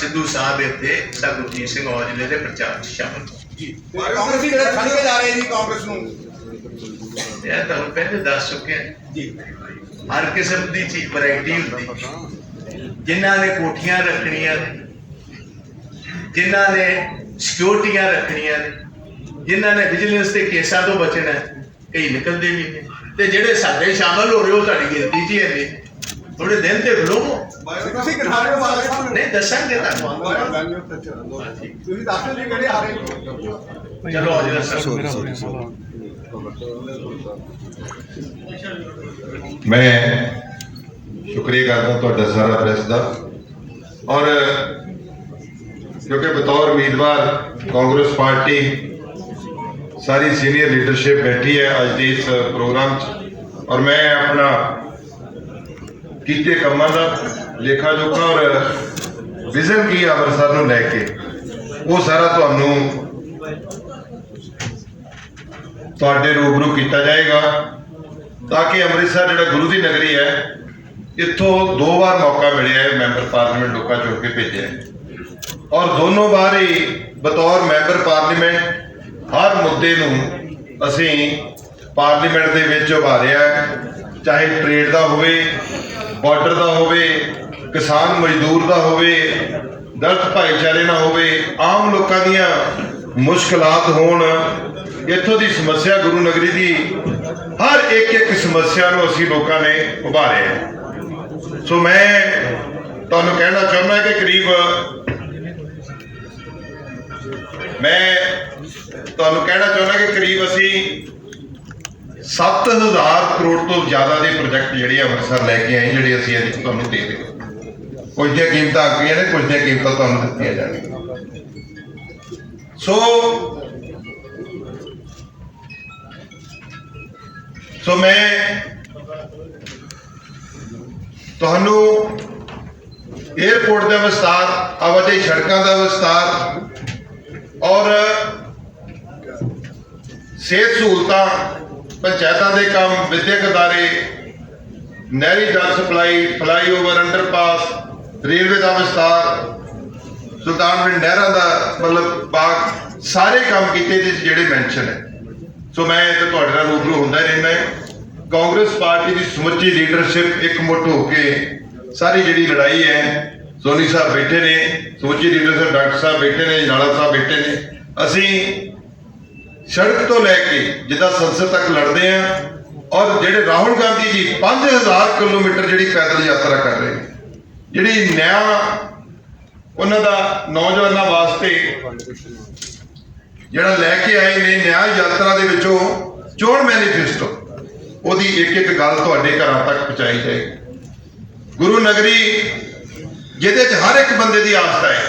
ਸਿੱਧੂ ਸਾਹਿਬ ਇੱਥੇ ਸਰ ਗੁਰਜੀਤ ਸਿੰਘ ਔਜਲੇ ਦੇ ਪ੍ਰਚਾਰ 'ਚ ਸ਼ਾਮਲ। ਜੀ ਤੇ ਕਾਂਗਰਸੀ ਜਿਹੜੇ ਛੱਡ ਕੇ ਜਾ ਰਹੇ ਜੀ ਕਾਂਗਰਸ ਨੂੰ? ਇਹ ਤੁਹਾਨੂੰ ਪਹਿਲੇ ਦੱਸ ਚੁੱਕੇ ਜੀ। ਹਰ ਕਿਸਮ ਦੀ ਚੀਜ਼ ਵੈਰਾਈਟੀ ਹੁੰਦੀ। ਜਿਨ੍ਹਾਂ ਨੇ ਕੋਠੀਆਂ ਰੱਖਣੀਆਂ ਜਿਨ੍ਹਾਂ ਨੇ ਸਿਕਿਉਰਟੀਆਂ ਰੱਖਣੀਆਂ ਨੇ ਜਿਨ੍ਹਾਂ ਨੇ ਵਿਜੀਲੈਂਸ ਦੇ ਕੇਸਾਂ ਤੋਂ ਬਚਣਾ ਕਈ ਨਿਕਲਦੇ ਵੀ ਨੇ। ਤੇ ਜਿਹੜੇ ਸਾਡੇ ਸ਼ਾਮਲ ਹੋ ਰਹੇ ਹੋ ਤੁਹਾਡੀ ਗਿਣਤੀ 'ਚ ਹੈ ਨੇ ਥੋੜੇ ਦਿਨ ਤੇ ਖਲੋਵੋ ਤੁਸੀਂ ਕਿਹਾ ਰਹੇ ਹੋ ਬਾਦਲ ਸਾਹਿਬ ਨੂੰ ਨਹੀਂ ਦੱਸਾਂਗੇ ਤੁਹਾਨੂੰ ਤੁਸੀਂ ਦੱਸ ਦਿਓ ਜੀ ਕਿਹੜੇ ਆ ਰਹੇ ਨੇ ਚਲੋ ਔਜਲਾ ਸਾਹਿਬ ਮੈਂ ਸ਼ੁਕਰੀਆ ਕਰਦਾ ਤੁਹਾਡਾ ਸਾਰਾ ਪ੍ਰੈਸ ਦਾ ਕੀਤੇ ਕੰਮਾਂ ਦਾ ਲੇਖਾ ਜੋਖਾ ਔਰ ਵਿਜ਼ਨ ਕੀ ਹੈ ਅੰਮ੍ਰਿਤਸਰ ਨੂੰ ਲੈ ਕੇ ਉਹ ਸਾਰਾ ਤੁਹਾਨੂੰ ਤੁਹਾਡੇ ਰੂਬਰੂ ਕੀਤਾ ਜਾਏਗਾ ਤਾਂ ਕਿ ਅੰਮ੍ਰਿਤਸਰ ਜਿਹੜਾ ਗੁਰੂ ਦੀ ਨਗਰੀ ਹੈ, ਇੱਥੋਂ ਦੋ ਵਾਰ ਮੌਕਾ ਮਿਲਿਆ ਹੈ ਮੈਂਬਰ ਪਾਰਲੀਮੈਂਟ ਲੋਕਾਂ ਚੁਣ ਕੇ ਭੇਜਿਆ ਹੈ। ਔਰ ਦੋਨੋਂ ਵਾਰ ਹੀ ਬਤੌਰ ਮੈਂਬਰ ਪਾਰਲੀਮੈਂਟ ਹਰ ਮੁੱਦੇ ਨੂੰ ਅਸੀਂ ਪਾਰਲੀਮੈਂਟ ਦੇ ਵਿੱਚ ਉਭਾਰਿਆ ਚਾਹੇ ਟ੍ਰੇਡ ਦਾ ਹੋਵੇ ਬਾਰਡਰ ਦਾ ਹੋਵੇ, ਕਿਸਾਨ ਮਜ਼ਦੂਰ ਦਾ ਹੋਵੇ, ਦਲਤ ਭਾਈਚਾਰੇ ਨਾਲ ਹੋਵੇ, ਆਮ ਲੋਕਾਂ ਦੀਆਂ ਮੁਸ਼ਕਲਾਤ ਹੋਣ, ਇੱਥੋਂ ਦੀ ਸਮੱਸਿਆ ਗੁਰੂ ਨਗਰੀ ਦੀ ਹਰ ਇੱਕ ਇੱਕ ਸਮੱਸਿਆ ਨੂੰ ਅਸੀਂ ਲੋਕਾਂ ਨੇ ਉਭਾਰਿਆ ਸੋ ਮੈਂ ਤੁਹਾਨੂੰ ਕਹਿਣਾ ਚਾਹੁੰਦਾ ਕਿ ਕਰੀਬ ਮੈਂ ਤੁਹਾਨੂੰ ਕਹਿਣਾ ਚਾਹੁੰਦਾ ਕਿ ਕਰੀਬ ਅਸੀਂ 7000 ਕਰੋੜ ਤੋਂ ਜ਼ਿਆਦਾ ਦੇ ਪ੍ਰੋਜੈਕਟ ਜਿਹੜੇ ਅੰਮ੍ਰਿਤਸਰ ਲੈ ਕੇ ਆਏ ਜਿਹੜੇ ਅਸੀਂ ਅੱਜ ਤੁਹਾਨੂੰ ਦੇ ਰਹੇ ਹਾਂ। ਕੁਝ ਦੀਆਂ ਕੀਮਤਾਂ ਅੱਗੀਆਂ ਨੇ, ਕੁਝ ਦੀਆਂ ਕੀਮਤਾਂ ਤੁਹਾਨੂੰ ਦਿੱਤੀਆਂ ਜਾਣਗੀਆਂ ਸੋ ਸੋ ਮੈਂ ਤੁਹਾਨੂੰ 에어ਪੋਰਟ ਦਾ ਵਿਸਤਾਰ ਆਵਾਜਾਈ ਸੜਕਾਂ ਦਾ ਵਿਸਤਾਰ ਔਰ ਸਿਹਤ ਸਹੂਲਤਾਂ ਪੰਚਾਇਤਾਂ ਦੇ ਕੰਮ, ਵਿਦਿਅਕ ਅਦਾਰੇ, ਨਹਿਰੀ ਜਲ ਸਪਲਾਈ, ਫਲਾਈਓਵਰ, ਅੰਡਰਪਾਸ, ਰੇਲਵੇ ਦਾ ਵਿਸਤਾਰ ਸੁਲਤਾਨਪੁਰ ਨਹਿਰਾਂ ਦਾ ਮਤਲਬ ਬਾਗ, ਸਾਰੇ ਕੰਮ ਕੀਤੇ ਜਿਹਦੇ ਜਿਹੜੇ ਮੈਂਸ਼ਨ ਹੈ। ਸੋ ਮੈਂ ਤੇ ਤੁਹਾਡੇ ਨਾਲ ਰੂਬਰੂ ਹੁੰਦਾ ਹੀ ਰਹਿੰਦਾ ਕਾਂਗਰਸ ਪਾਰਟੀ ਦੀ ਸਮੁੱਚੀ ਲੀਡਰਸ਼ਿਪ ਇਕਮੁੱਠ ਹੋ ਕੇ ਸਾਰੀ ਜਿਹੜੀ ਲੜਾਈ ਹੈ, ਸੋਨੀ ਸਾਹਿਬ ਬੈਠੇ ਨੇ, ਸਮੁੱਚੀ ਲੀਡਰਸ਼ਿਪ ਡਾਕਟਰ ਸਾਹਿਬ ਬੈਠੇ ਨੇ ਨਾਲਾ ਸਾਹਿਬ ਬੈਠੇ ਨੇ। ਅਸੀਂ ਸੜਕ ਤੋਂ ਲੈ ਕੇ ਜਿੱਦਾਂ ਸੰਸਦ ਤੱਕ ਲੜਦੇ ਆ ਔਰ ਜਿਹੜੇ ਰਾਹੁਲ ਗਾਂਧੀ ਜੀ 5000 ਕਿਲੋਮੀਟਰ ਜਿਹੜੀ ਪੈਦਲ ਯਾਤਰਾ ਕਰ ਰਹੇ ਜਿਹੜੀ ਨਿਆਂ ਉਹਨਾਂ ਦਾ ਨੌਜਵਾਨਾਂ ਵਾਸਤੇ ਜਿਹੜਾ ਲੈ ਕੇ ਆਏ ਨੇ ਨਿਆਂ ਯਾਤਰਾ ਦੇ ਵਿੱਚੋਂ ਚੋਣ ਮੈਨੀਫੈਸਟੋ, ਉਹਦੀ ਇੱਕ ਇੱਕ ਗੱਲ ਤੁਹਾਡੇ ਘਰਾਂ ਤੱਕ ਪਹੁੰਚਾਈ ਜਾਏ। ਗੁਰੂ ਨਗਰੀ, ਜਿਹਦੇ 'ਚ ਹਰ ਇੱਕ ਬੰਦੇ ਦੀ ਆਸਥਾ ਹੈ।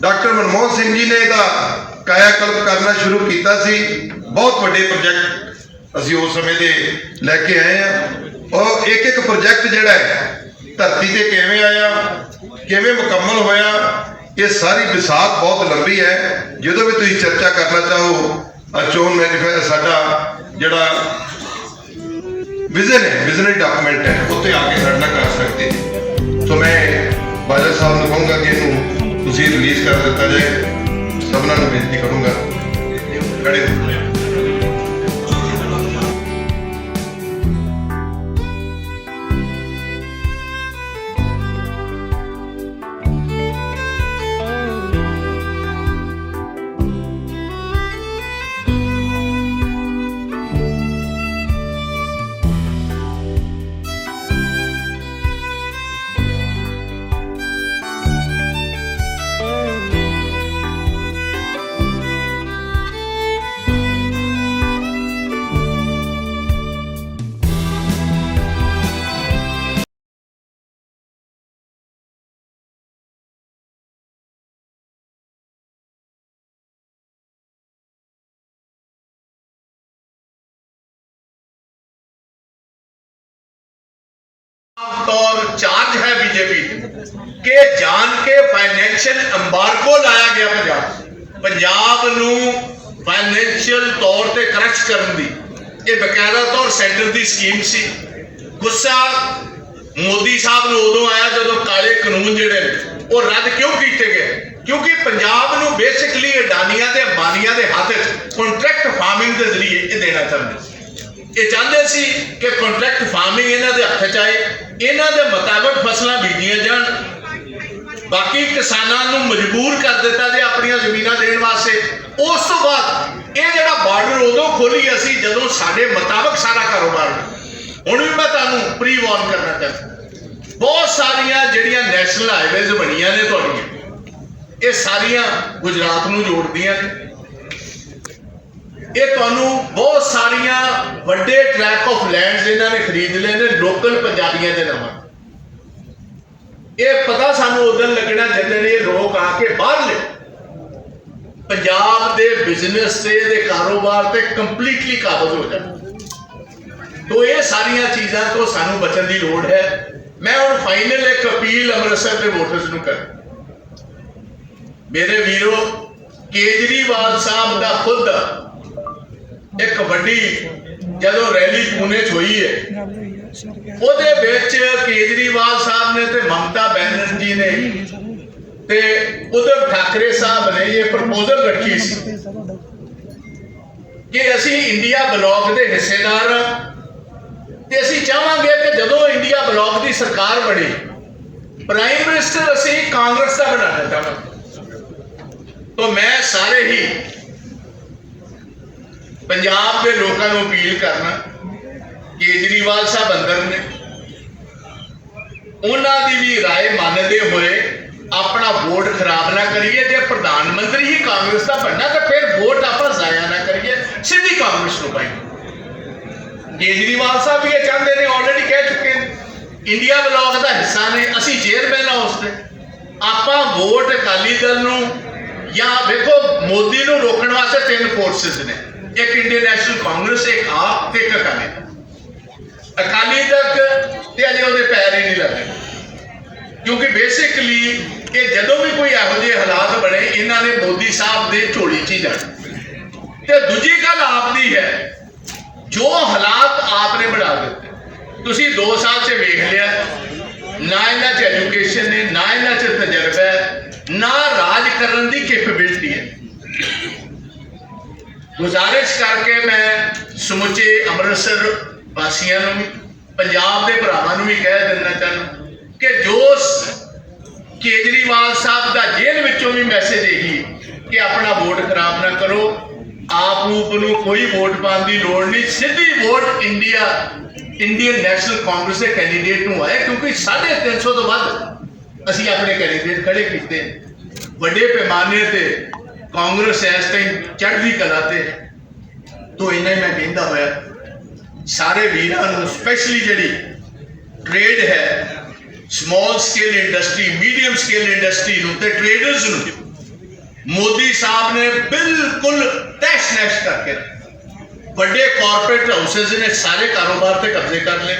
ਡਾਕਟਰ ਮਨਮੋਹਨ ਸਿੰਘ ਜੀ ਨੇ ਇਹਦਾ ਕਾਇਆਕਲਪ ਕਰਨਾ ਸ਼ੁਰੂ ਕੀਤਾ ਸੀ। ਬਹੁਤ ਵੱਡੇ ਪ੍ਰੋਜੈਕਟ ਅਸੀਂ ਉਸ ਸਮੇਂ ਦੇ ਲੈ ਕੇ ਆਏ ਆ। ਔਰ ਇੱਕ ਇੱਕ ਪ੍ਰੋਜੈਕਟ ਜਿਹੜਾ ਹੈ, ਧਰਤੀ ਤੇ ਕਿਵੇਂ ਆਇਆ, ਕਿਵੇਂ ਮੁਕੰਮਲ ਹੋਇਆ, ਇਹ ਸਾਰੀ ਵਿਸਾਤ ਬਹੁਤ ਲੰਬੀ ਹੈ। ਜਦੋਂ ਵੀ ਤੁਸੀਂ ਚਰਚਾ ਕਰਨਾ ਚਾਹੋ ਅਚੋਨ ਮੈਨੀਫੈਸਟੋ ਸਾਡਾ ਜਿਹੜਾ ਵਿਜ਼ਨ ਹੈ ਵਿਜ਼ਨਰੀ ਡਾਕੂਮੈਂਟ ਹੈ ਉੱਤੇ ਆ ਕੇ ਸਾਡੇ ਕਰ ਸਕਦੇ ਸੋ ਮੈਂ ਬਾਜਾ ਸਾਹਿਬ ਨੂੰ ਕਹੂੰਗਾ ਕਿ ਇਹਨੂੰ ਤੁਸੀਂ ਰਿਲੀਜ਼ ਕਰ ਦਿੱਤਾ ਜਾਏ। ਸਭਨਾਂ ਨੂੰ ਬੇਨਤੀ ਕਰੂੰਗਾ ਬੀਜੇਪੀ ਕਿ ਜਾਣ ਕੇ ਫਾਈਨੈਂਸ਼ੀਅਲ ਐਮਬਾਰਗੋ ਲਾਇਆ ਗਿਆ ਪੰਜਾਬ ਪੰਜਾਬ ਨੂੰ ਫਾਈਨੈਂਸ਼ੀਅਲ ਤੌਰ ਤੇ ਕਰਸ਼ ਕਰਨ ਦੀ ਇਹ ਬਕਾਇਦਾ ਤੌਰ ਸੈਂਟਰ ਦੀ ਸਕੀਮ ਸੀ ਗੁੱਸਾ ਮੋਦੀ ਸਾਹਿਬ ਨੂੰ ਉਦੋਂ ਆਇਆ ਜਦੋਂ ਕਾਲੇ ਕਾਨੂੰਨ ਜਿਹੜੇ ਨੇ ਉਹ ਰੱਦ ਕਿਉਂ ਕੀਤੇ ਗਏ ਕਿਉਂਕਿ ਪੰਜਾਬ ਨੂੰ ਬੇਸਿਕਲੀ ਅਡਾਨੀਆਂ ਤੇ ਅੰਬਾਨੀਆਂ ਦੇ ਹੱਥ 'ਚ ਕੰਟਰੈਕਟ ਫਾਰਮਿੰਗ ਦੇ ਜ਼ਰੀਏ ਇਹ ਦੇਣਾ ਚਾਹੁੰਦੇ ਸੀ ਇਹ ਚਾਹੁੰਦੇ ਸੀ ਕਿ ਕੰਟਰੈਕਟ ਫਾਰਮਿੰਗ ਇਹਨਾਂ ਦੇ ਹੱਥ 'ਚ ਆਏ ਇਹਨਾਂ ਦੇ ਮੁਤਾਬਕ ਫਸਲਾਂ ਬੀਜੀਆਂ ਜਾਣ। ਬਾਕੀ ਕਿਸਾਨਾਂ ਨੂੰ ਮਜਬੂਰ ਕਰ ਦਿੱਤਾ ਜੇ ਆਪਣੀਆਂ ਜ਼ਮੀਨਾਂ ਦੇਣ ਵਾਸਤੇ। ਉਸ ਤੋਂ ਬਾਅਦ ਇਹ ਜਿਹੜਾ ਬਾਰਡਰ ਉਦੋਂ ਖੋਲੀ ਅਸੀਂ ਜਦੋਂ ਸਾਡੇ ਮੁਤਾਬਕ ਸਾਰਾ ਕਾਰੋਬਾਰ। ਹੁਣ ਵੀ ਮੈਂ ਤੁਹਾਨੂੰ ਪ੍ਰੀ ਵਾਰਨ ਕਰਨਾ ਚਾਹੁੰਦਾ। ਬਹੁਤ ਸਾਰੀਆਂ ਜਿਹੜੀਆਂ ਨੈਸ਼ਨਲ ਹਾਈਵੇਜ਼ ਬਣੀਆਂ ਨੇ ਤੁਹਾਡੀਆਂ। ਇਹ ਸਾਰੀਆਂ ਗੁਜਰਾਤ ਨੂੰ ਜੋੜਦੀਆਂ ਨੇ। ਇਹ ਤੁਹਾਨੂੰ ਬਹੁਤ ਸਾਰੀਆਂ ਵੱਡੇ ਟਰੈਕ ਆਫ ਲੈਂਡਸ ਇਹਨਾਂ ਨੇ ਖਰੀਦ ਲਏ ਨੇ ਲੋਕਲ ਪੰਜਾਬੀਆਂ ਦੇ ਨਾਮ ਇਹ ਪਤਾ ਸਾਨੂੰ ਉਦੋਂ ਲੱਗਣਾ ਜਦੋਂ ਇਹ ਲੋਕ ਆ ਕੇ ਬਾਹਰਲੇ ਪੰਜਾਬ ਦੇ ਬਿਜ਼ਨਸ ਤੇ, ਦੇ ਕਾਰੋਬਾਰ ਤੇ ਕੰਪਲੀਟਲੀ ਕਾਬਜ਼ ਹੋ ਜਾਣ। ਤੋ ਇਹ ਸਾਰੀਆਂ ਚੀਜ਼ਾਂ ਤੋਂ ਸਾਨੂੰ ਬਚਣ ਦੀ ਲੋੜ ਹੈ। ਮੈਂ ਹੁਣ ਫਾਈਨਲ ਇੱਕ ਅਪੀਲ ਅੰਮ੍ਰਿਤਸਰ ਦੇ ਵੋਟਰਸ ਨੂੰ ਕਰ ਮੇਰੇ ਵੀਰੋ, ਕੇਜਰੀਵਾਲ ਸਾਹਿਬ ਦਾ ਖੁਦ ਇੱਕ ਵੱਡੀ ਜਦੋਂ ਰੈਲੀ ਪੂਨੇ 'ਚ ਹੋਈ ਹੈ ਉਹਦੇ ਵਿੱਚ ਕੇਜਰੀਵਾਲ ਸਾਹਿਬ ਨੇ ਤੇ ਮਮਤਾ ਬੈਨਰਜੀ ਨੇ ਤੇ ਉਧਰ ਠਾਕਰੇ ਸਾਹਿਬ ਨੇ ਇਹ ਪ੍ਰਪੋਜ਼ਲ ਰੱਖੀ ਸੀ ਕਿ ਅਸੀਂ ਇੰਡੀਆ ਬਲੌਕ ਦੇ ਹਿੱਸੇਦਾਰ ਹਾਂ ਤੇ ਅਸੀਂ ਚਾਹਾਂਗੇ ਕਿ ਜਦੋਂ ਇੰਡੀਆ ਬਲੌਕ ਦੀ ਸਰਕਾਰ ਬਣੀ ਪ੍ਰਾਈਮ ਮਿਨਿਸਟਰ ਅਸੀਂ ਕਾਂਗਰਸ ਦਾ ਬਣਾਉਣਾ ਚਾਹਾਂਗੇ। ਤਾਂ ਮੈਂ ਸਾਰੇ ਹੀ ਪੰਜਾਬ ਦੇ ਲੋਕਾਂ ਨੂੰ ਅਪੀਲ ਕਰਨਾ ਕੇਜਰੀਵਾਲ ਸਾਹਿਬ ਅੰਦਰ ਨੇ ਉਹਨਾਂ ਦੀ ਵੀ رائے ਮੰਨਦੇ ਹੋਏ ਆਪਣਾ ਵੋਟ ਖਰਾਬ ਨਾ ਕਰੀਏ ਜੇ ਪ੍ਰਧਾਨ ਮੰਤਰੀ ਹੀ ਕਾਂਗਰਸ ਦਾ ਬਣਨਾ ਤਾਂ ਫਿਰ ਵੋਟ ਆਪਾਂ ਜ਼ਾਇਆ ਨਾ ਕਰੀਏ ਸਿੱਧੀ ਕਾਂਗਰਸ ਨੂੰ ਪਾਈਏ ਕੇਜਰੀਵਾਲ ਸਾਹਿਬ ਵੀ ਇਹ ਚਾਹੁੰਦੇ ਨੇ ਆਲਰੇਡੀ ਕਹਿ ਚੁੱਕੇ ਨੇ ਇੰਡੀਆ ਬਲੌਕ ਦਾ ਹਿੱਸਾ ਨੇ ਅਸੀਂ ਚੇਅਰਮੈਨ ਆ ਉਸ ਤੇ ਆਪਾਂ ਵੋਟ ਅਕਾਲੀ ਦਲ ਨੂੰ ਜਾਂ ਵੇਖੋ ਮੋਦੀ ਨੂੰ ਰੋਕਣ ਵਾਸਤੇ ਤਿੰਨ ਫੋਰਸਸ ਨੇ ਇੱਕ ਇੰਡੀਅਨ ਨੈਸ਼ਨਲ ਕਾਂਗਰਸ ਇੱਕ ਆਪ ਤੇ ਇੱਕ ਅਕਾਲੀ ਦਲ ਅਕਾਲੀ ਤੱਕ ਤੇ ਅਜੇ ਉਹਦੇ ਪੈਰ ਹੀ ਨਹੀਂ ਲੱਗੇ ਕਿਉਂਕਿ ਬੇਸਿਕਲੀ ਕਿ ਜਦੋਂ ਵੀ ਕੋਈ ਇਹੋ ਜਿਹੇ ਹਾਲਾਤ ਬਣੇ ਇਹਨਾਂ ਨੇ ਮੋਦੀ ਸਾਹਿਬ ਦੇ ਝੋਲੀ 'ਚ ਹੀ ਜਾਣਾ ਤੇ ਦੂਜੀ ਗੱਲ ਆਪ ਦੀ ਹੈ ਜੋ ਹਾਲਾਤ ਆਪ ਨੇ ਬਣਾ ਦਿੱਤੇ ਤੁਸੀਂ 2 ਸਾਲ 'ਚ ਵੇਖ ਲਿਆ ਨਾ ਇਹਨਾਂ 'ਚ ਐਜੂਕੇਸ਼ਨ ਨੇ ਨਾ ਇਹਨਾਂ 'ਚ ਤਜਰਬਾ ਨਾ ਰਾਜ ਕਰਨ ਦੀ ਕੈਪੇਬਿਲਿਟੀ ਹੈ ਗੁਜ਼ਾਰਿਸ਼ ਕਰਕੇ ਮੈਂ ਸਮੁੱਚੇ ਅੰਮ੍ਰਿਤਸਰ ਵਾਸੀਆਂ ਨੂੰ, ਪੰਜਾਬ ਦੇ ਭਰਾਵਾਂ ਨੂੰ ਵੀ ਕਹਿ ਦਿੰਦਾ ਚਾਹੁੰਦਾ ਕਿ ਜੋ ਕੇਜਰੀਵਾਲ ਸਾਹਿਬ ਦਾ ਜੇਲ੍ਹ ਵਿੱਚੋਂ ਵੀ ਮੈਸੇਜ ਇਹੀ ਕਿ ਆਪਣਾ ਵੋਟ ਖਰਾਬ ਨਾ ਕਰੋ। ਆਪ ਰੂਪ ਨੂੰ ਕੋਈ ਵੋਟ ਪਾਉਣ ਦੀ ਲੋੜ ਨਹੀਂ। ਸਿੱਧੀ vote India Indian National Congress ਦੇ ਕੈਂਡੀਡੇਟ ਨੂੰ ਆਏ, ਕਿਉਂਕਿ 350 ਤੋਂ ਵੱਧ ਅਸੀਂ ਆਪਣੇ ਕੈਂਡੀਡੇਟ ਖੜੇ ਕੀਤੇ ਵੱਡੇ ਪੈਮਾਨੇ ਤੇ ਕਾਂਗਰਸ ਇਸ ਟਾਈਮ ਚੜ੍ਹਦੀ ਕਲਾ ਤੇ ਹੈ। ਤੋਂ ਇੰਨਾ ਹੀ ਮੈਂ ਕਹਿੰਦਾ ਹੋਇਆ, ਸਾਰੇ ਵੀਰਾਂ ਨੂੰ ਸਪੈਸ਼ਲੀ ਜਿਹੜੀ ਟ੍ਰੇਡ ਹੈ small scale industry medium scale industry ਨੂੰ ਤੇ ਟ੍ਰੇਡਰਸ ਨੂੰ, ਮੋਦੀ ਸਾਹਿਬ ਨੇ ਬਿਲਕੁਲ ਤੈਸ਼ ਨੈਸ਼ ਕਰਕੇ ਵੱਡੇ ਕਾਰਪੋਰੇਟ ਹਾਊਸਸ ਨੇ ਸਾਰੇ ਕਾਰੋਬਾਰ ਤੇ ਕਬਜ਼ੇ ਕਰ ਲਏ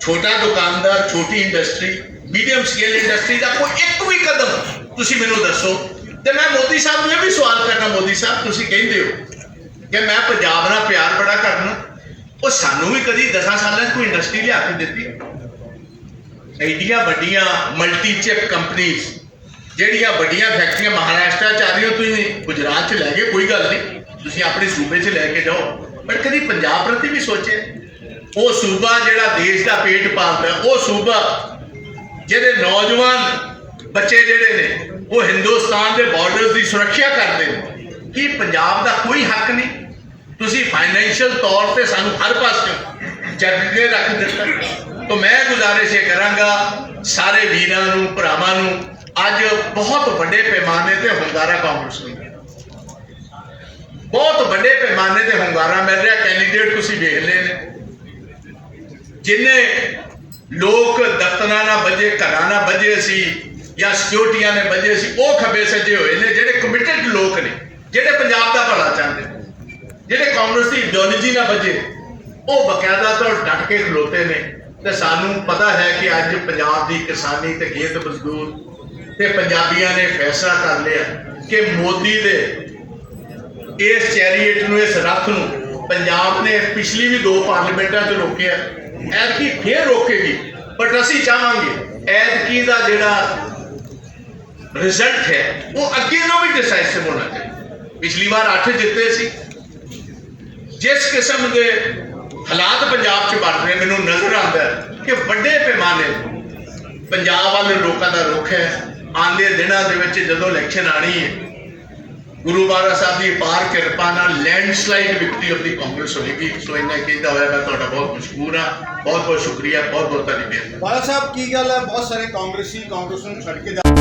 ਛੋਟਾ ਦੁਕਾਨਦਾਰ, ਛੋਟੀ ਇੰਡਸਟਰੀ ਮੀਡੀਅਮ ਸਕੇਲ ਇੰਡਸਟਰੀ ਦਾ ਕੋਈ ਇੱਕ ਵੀ ਕਦਮ ਤੁਸੀਂ ਮੈਨੂੰ ਦੱਸੋ ਤੇ ਮੈਂ ਮੋਦੀ ਸਾਹਿਬ ਨੂੰ ਇਹ ਵੀ ਸਵਾਲ ਕਰਨਾ, ਮੋਦੀ ਸਾਹਿਬ, ਤੁਸੀਂ ਕਹਿੰਦੇ ਹੋ ਕਿ ਮੈਂ ਪੰਜਾਬ ਨਾਲ ਪਿਆਰ ਬੜਾ ਕਰਨਾ ਉਹ ਸਾਨੂੰ ਵੀ ਕਦੀ 10 ਸਾਲਾਂ 'ਚ ਕੋਈ ਇੰਡਸਟਰੀ ਲਿਆ ਕੇ ਦਿੱਤੀ? ਐਡੀਆਂ ਵੱਡੀਆਂ ਮਲਟੀ ਚਿਪ ਕੰਪਨੀਆਂ ਜਿਹੜੀਆਂ ਵੱਡੀਆਂ ਫੈਕਟਰੀਆਂ ਮਹਾਰਾਸ਼ਟਰ ਚ ਆ ਰਹੀਆਂ, ਤੁਸੀਂ ਗੁਜਰਾਤ ਚ ਲੈ ਗਏ, ਕੋਈ ਗੱਲ ਨਹੀਂ। ਤੁਸੀਂ ਆਪਣੇ ਸੂਬੇ ਚ ਲੈ ਕੇ ਜਾਓ। ਪਰ ਕਦੀ ਪੰਜਾਬ ਪ੍ਰਤੀ ਵੀ ਸੋਚਿਆ? ਉਹ ਸੂਬਾ ਜਿਹੜਾ ਦੇਸ਼ ਦਾ ਪੇਟ ਪਾਲਦਾ, ਉਹ ਸੂਬਾ ਜਿਹਦੇ ਨੌਜਵਾਨ ਬੱਚੇ ਜਿਹੜੇ ਨੇ ਉਹ ਹਿੰਦੁਸਤਾਨ ਦੇ ਬਾਰਡਰਸ ਦੀ ਸੁਰੱਖਿਆ ਕਰਦੇ ਨੇ। ਕੀ ਪੰਜਾਬ ਦਾ ਕੋਈ ਹੱਕ ਨਹੀਂ? ਤੁਸੀਂ ਫਾਈਨੈਂਸ਼ੀਅਲ ਤੌਰ ਤੇ ਸਾਨੂੰ ਹਰ ਪਾਸੇ ਜੱਗ ਕੇ ਰੱਖ ਦਿੱਤਾ। ਤਾਂ ਮੈਂ ਗੁਜ਼ਾਰਿਸ਼ ਇਹ ਕਰਾਂਗਾ, ਸਾਰੇ ਵੀਰਾਂ ਨੂੰ, ਭਰਾਵਾਂ ਨੂੰ, ਅੱਜ ਬਹੁਤ ਵੱਡੇ ਪੈਮਾਨੇ ਤੇ ਹੁੰਗਾਰਾ ਕਾਂਗਰਸ ਨੂੰ ਮਿਲਿਆ। ਬਹੁਤ ਵੱਡੇ ਪੈਮਾਨੇ ਤੇ ਹੁੰਗਾਰਾ ਮਿਲ ਰਿਹਾ ਕੈਂਡੀਡੇਟ ਤੁਸੀਂ ਵੇਖ ਲਏ ਨੇ। ਜਿੰਨੇ ਲੋਕ ਦਫ਼ਤਰਾਂ ਨਾਲ ਵੱਜੇ ਘਰਾਂ ਨਾਲ ਵੱਜੇ ਸੀ ਜਾਂ ਸਿਕਿਉਰਟੀਆਂ ਨੇ ਵੱਜੇ ਸੀ ਉਹ ਖੱਬੇ ਸੱਜੇ ਹੋਏ ਨੇ ਜਿਹੜੇ ਕਮਿਟਡ ਲੋਕ ਨੇ, ਜਿਹੜੇ ਪੰਜਾਬ ਦਾ ਭਲਾ ਚਾਹੁੰਦੇ ਨੇ, ਜਿਹੜੇ ਕਾਂਗਰਸ ਦੀ ਇਡੀਓਲੋਜੀ ਨਾਲ ਵੱਜੇ ਉਹ ਬਕਾਇਦਾ ਤੌਰ ਡਟ ਕੇ ਖਲੋਤੇ ਨੇ ਤੇ ਸਾਨੂੰ ਪਤਾ ਹੈ ਕਿ ਅੱਜ ਪੰਜਾਬ ਦੀ ਕਿਸਾਨੀ ਤੇ ਖੇਤ ਮਜ਼ਦੂਰ ਤੇ ਪੰਜਾਬੀਆਂ ਨੇ ਫੈਸਲਾ ਕਰ ਲਿਆ ਕਿ ਮੋਦੀ ਦੇ ਇਸ ਚੈਰੀਅਟ ਨੂੰ, ਇਸ ਰੱਥ ਨੂੰ ਪੰਜਾਬ ਨੇ ਪਿਛਲੀ ਵੀ ਦੋ ਪਾਰਲੀਮੈਂਟਾਂ 'ਚ ਰੋਕਿਆ, ਐਤਕੀ ਫੇਰ ਰੋਕੇਗੀ, ਬਟ ਅਸੀਂ ਚਾਹਾਂਗੇ ਐਤਕੀ ਦਾ ਜਿਹੜਾ ਰਿਜ਼ਲਟ ਹੈ ਉਹ ਅੱਗੇ ਨੂੰ ਵੀ ਡਿਸਾਈਸਿਵ ਹੋਣਾ ਚਾਹੀਦਾ ਪਿਛਲੀ ਵਾਰ 8 ਜਿੱਤੇ ਸੀ ਜਿਸ ਕਿਸਮ ਦੇ ਹਾਲਾਤ ਪੰਜਾਬ 'ਚ ਬਣ ਰਹੇ ਮੈਨੂੰ ਨਜ਼ਰ ਆਉਂਦਾ ਕਿ ਵੱਡੇ ਪੈਮਾਨੇ ਪੰਜਾਬ ਵਾਲੇ ਲੋਕਾਂ ਦਾ ਰੁਖ ਹੈ ਆਉਂਦੇ ਦਿਨਾਂ ਦੇ ਵਿੱਚ ਜਦੋਂ ਇਲੈਕਸ਼ਨ ਆਣੀ ਹੈ ਗੁਰੂ ਬਾਰਾ ਸਾਹਿਬ ਦੀ ਪਾਰ ਕਿਰਪਾ ਨਾਲ landslide victory of the Congress ਹੋਏਗੀ ਸੋ ਇੰਨਾ ਕਹਿੰਦਾ ਹੋਇਆ ਮੈਂ ਤੁਹਾਡਾ ਬਹੁਤ ਮਸ਼ਕੂਰ ਹਾਂ ਬਹੁਤ ਬਹੁਤ ਸ਼ੁਕਰੀਆ ਬਹੁਤ ਬਹੁਤ ਧੰਨਵਾਦ ਬਾਲਾ ਸਾਹਿਬ ਕੀ ਗੱਲ ਹੈ ਬਹੁਤ ਸਾਰੇ ਕਾਂਗਰਸੀ ਕਾਂਗਰਸ ਨੂੰ ਛੱਡ ਕੇ ਜਾ